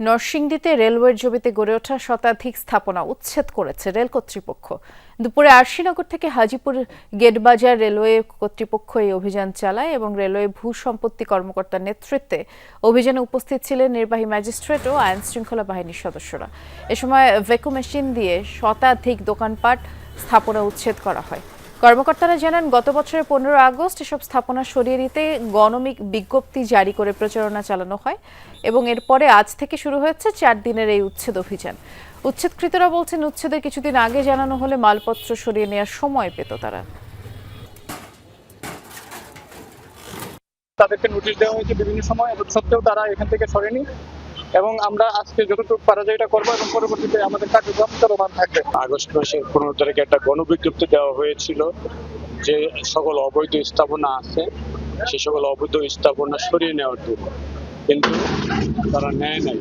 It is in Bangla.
নরসিংদীতে রেলওয়ের জমিতে গড়ে ওঠা শতাধিক স্থাপনা উচ্ছেদ করেছে রেল কর্তৃপক্ষ। দুপুরে আরশিনগর থেকে হাজিপুর গেটবাজার রেলওয়ে কর্তৃপক্ষ এই অভিযান চালায় এবং রেলওয়ে ভূ সম্পত্তি কর্মকর্তার নেতৃত্বে অভিযানে উপস্থিত ছিলেন নির্বাহী ম্যাজিস্ট্রেট ও আইন শৃঙ্খলা বাহিনীর সদস্যরা। এ সময় ভেকু মেশিন দিয়ে শতাধিক দোকানপাট স্থাপনা উচ্ছেদ করা হয়। কর্মকর্তারা জানান, গত বছরের পনেরো আগস্ট এসব স্থাপনা সরিয়ে নিতে গণমিক বিজ্ঞপ্তি জারি করে প্রচারণা চালানো হয় এবং এরপরে আজ থেকে শুরু হয়েছে চার দিনের এই উচ্ছেদ অভিযান। উচ্ছেদকৃতরা বলছেন, উচ্ছেদের কিছুদিন আগে জানানো হলে মালপত্র সরিয়ে নেওয়ার সময় পেত তারা। তাদেরকে নোটিশ দেওয়া হয়েছে বিভিন্ন সময় সত্ত্বেও তারা এখান থেকে সরেনি। এবং আমরা আজকে যতটুকু পারা যায় এটা করব এবং পরবর্তীতে আমাদের কার্যক্রম চলমান থাকবে। আগস্ট মাসের পনেরো তারিখে একটা গণবিজ্ঞপ্তি দেওয়া হয়েছিল যে সকল অবৈধ স্থাপনা আছে, সে সকল অবৈধ স্থাপনা সরিয়ে নেওয়ার জন্য। কিন্তু তারা নেয় নাই।